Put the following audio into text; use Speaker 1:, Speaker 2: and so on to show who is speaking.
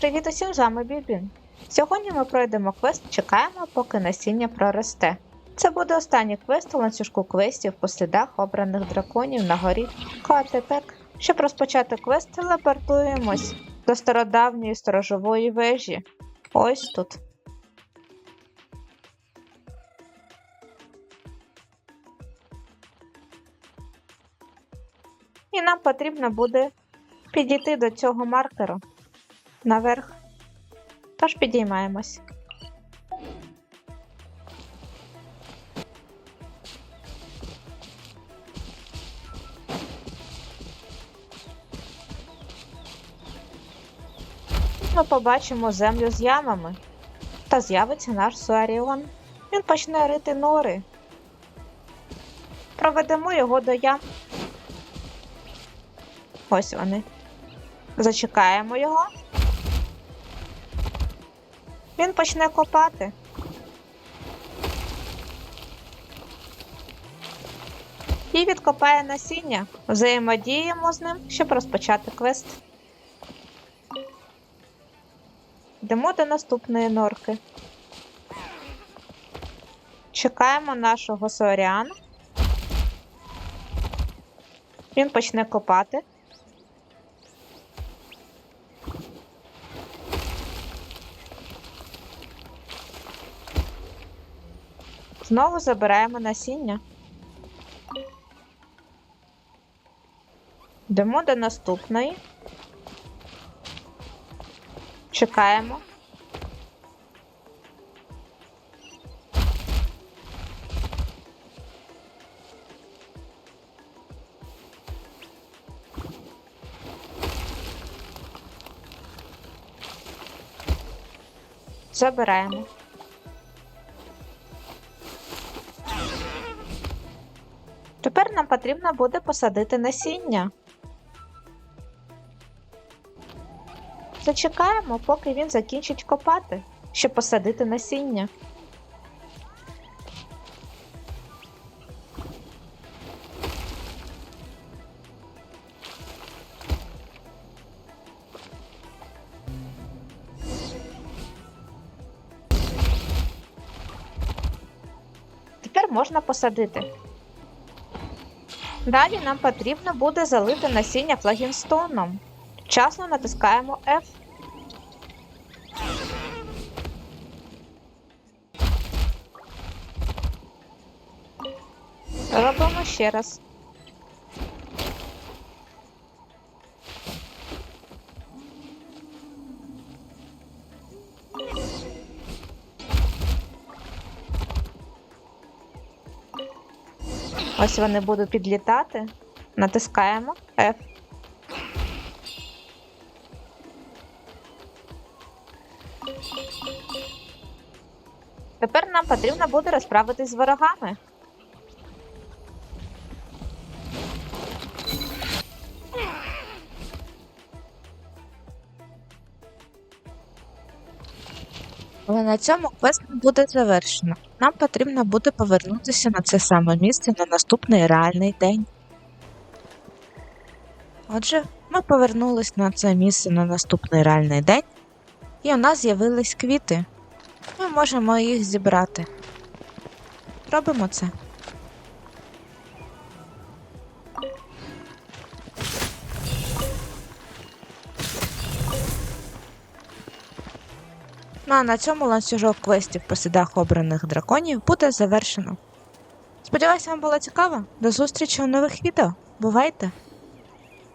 Speaker 1: Привіт усім, з вами Бібін. Сьогодні ми пройдемо квест Чекаємо, поки насіння проросте. Це буде останній квест у ланцюжку квестів по слідах обраних драконів на горі Коатепек. Щоб розпочати квест, телепортуємось до стародавньої сторожової вежі. Ось тут. І нам потрібно буде підійти до цього маркеру наверх. Тож підіймаємось. Ми побачимо землю з ямами. Та з'явиться наш Суаріон. Він почне рити нори. Проведемо його до ям. Ось вони. Зачекаємо його. Він почне копати. І відкопає насіння. Взаємодіємо з ним, щоб розпочати квест. Йдемо до наступної норки. Чекаємо нашого Соріана. Він почне копати. Знову забираємо насіння. Йдемо до наступної. Чекаємо. Забираємо. Тепер нам потрібно буде посадити насіння. Зачекаємо, поки він закінчить копати, щоб посадити насіння. Тепер можна посадити. Далі нам потрібно буде залити насіння флагінстоном. Вчасно натискаємо F. Робимо ще раз. Ось вони будуть підлітати. Натискаємо F. Тепер нам потрібно буде розправитись з ворогами. Але на цьому квест не буде завершено. Нам потрібно буде повернутися на це саме місце на наступний реальний день. Отже, ми повернулись на це місце на наступний реальний день, і у нас з'явились квіти. Ми можемо їх зібрати. Робимо це. Ну а на цьому ланцюжок квестів по слідах обраних драконів буде завершено. Сподіваюся, вам було цікаво. До зустрічі у нових відео. Бувайте!